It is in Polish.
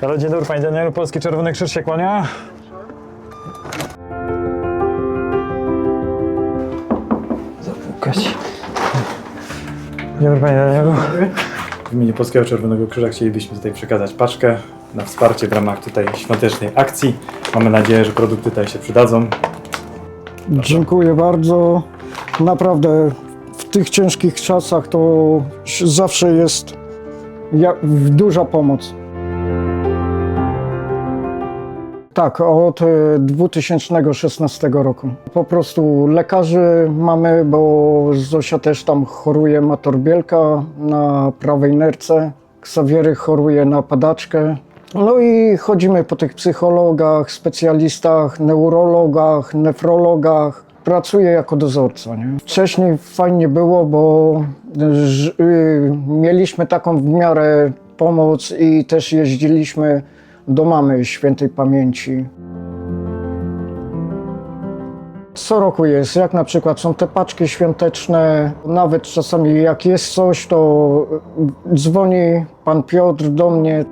Halo, dzień dobry Panie Danielu, Polski Czerwony Krzyż się kłania. Zapukać. Dzień dobry Panie Danielu. W imieniu Polskiego Czerwonego Krzyża chcielibyśmy tutaj przekazać paczkę na wsparcie w ramach tutaj świątecznej akcji. Mamy nadzieję, że produkty tutaj się przydadzą. Dziękuję bardzo. Naprawdę w tych ciężkich czasach to zawsze jest ja- duża pomoc. Tak, od e, 2016 roku. Po prostu lekarzy mamy, bo Zosia też tam choruje, ma torbielka na prawej nerce, Ksawiery choruje na padaczkę. No i chodzimy po tych psychologach, specjalistach, neurologach, nefrologach. Pracuję jako dozorca. Nie? Wcześniej fajnie było, bo y, mieliśmy taką w miarę pomoc i też jeździliśmy do mamy świętej pamięci. Co roku jest, jak na przykład są te paczki świąteczne, nawet czasami jak jest coś, to dzwoni pan Piotr do mnie,